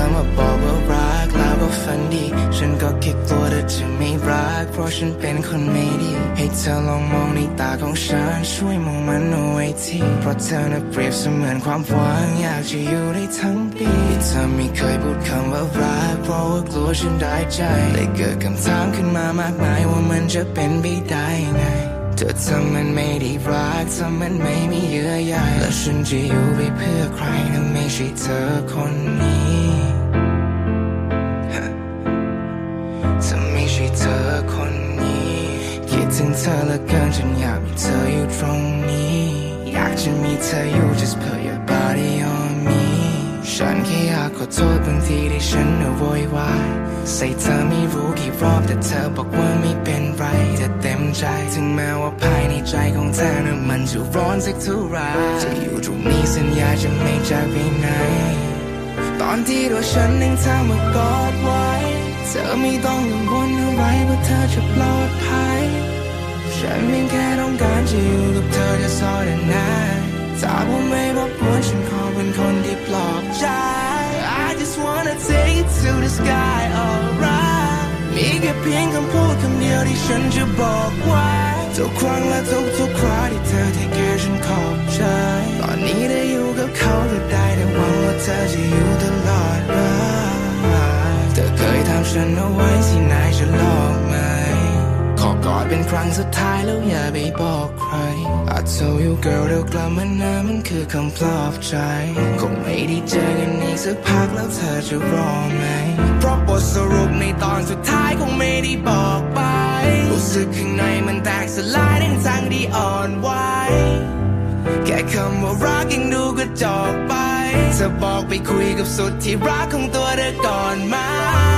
อมาบอกว่ารักแล้วก็ฝันดี ฉันก็แค่กลัวเธอจะไม่รัก เพราะฉันเป็นคนไม่ดี ให้เธอลองมองในตาของฉัน ช่วยมองมันเอาไว้ทีเพราะเธอน่ะเปรียบเสมือนความหวังอยากจะอยู่ได้ทั้งปีเธอไม่เคยพูดคำว่ารัก เพราะว่ากลัวฉันได้ใจแต่เกิดคำถามขึ้นมามากมายว่ามันจะเป็นไปได้ไงเธอทำมันไม่ได้รักทำมันไม่มีเยื่อใยและฉันจะอยู่ไปเพื่อใครถ้าไม่ใช่เธอคนนี้ ช่เธอคนนี้ คิดถึงเธอเหลือเกินจนอยากมีเธออยู่ตรงนี้ อยากจะมีเธออยู่ just put your body on me ฉันแค่อยากขอโทษบางทีที่ฉันน่ะโวยวายใส่เธอไม่รู้กี่รอบแต่เธอบอกว่าไม่เป็นไรเธอเต็มใจ ถึงแม้ว่าภายในใจของเธอน่ะมันจะร้อนสักเท่าไหรจะอยู่ตรงนี้สัญญาจะไม่จากไปไหน ตอนที่ตัวฉันยังเธอมากอดไว้ เธอไม่ต้องกังวลอะไรว่าเธอจะปลอดภัย ฉันเพียงแค่ต้องการจะอยู่กับเธอจะสอดนานถ้าผมไม่รบกวนฉันขอเป็นคนที่ปลอบใจ I just wanna take you to the sky alright มีแค่เพียงคำพูดคำเดียวที่ฉันจะบอกไว้ทุกครั้งและทุกทุกคราที่เธอที่แค่ฉันขอบใจ ตอนนี้ได้อยู่กับเขาก็ได้แต่หวังว่าเธอจะอยู่ตลอดไป ฉันเอาไว้ที่ไหนจะลอกไหม ขอกอดเป็นครั้งสุดท้ายแล้วอย่าไปบอกใคร I told you girl เดี๋ยวกลับมานะมันคือคำปลอบใจ คงไม่ได้เจอกันอีกสักพักแล้วเธอจะรอไหม เพราะบทสรุปในตอนสุดท้ายคงไม่ได้บอกไป รู้สึกข้างในมันแตกสลายทั้งทางที่อ่อนไหวแค่คำว่ารักยังดูกระจอกไปเธอบอกไปคุยกับสุดที่รักของตัวเธอก่อนไหมา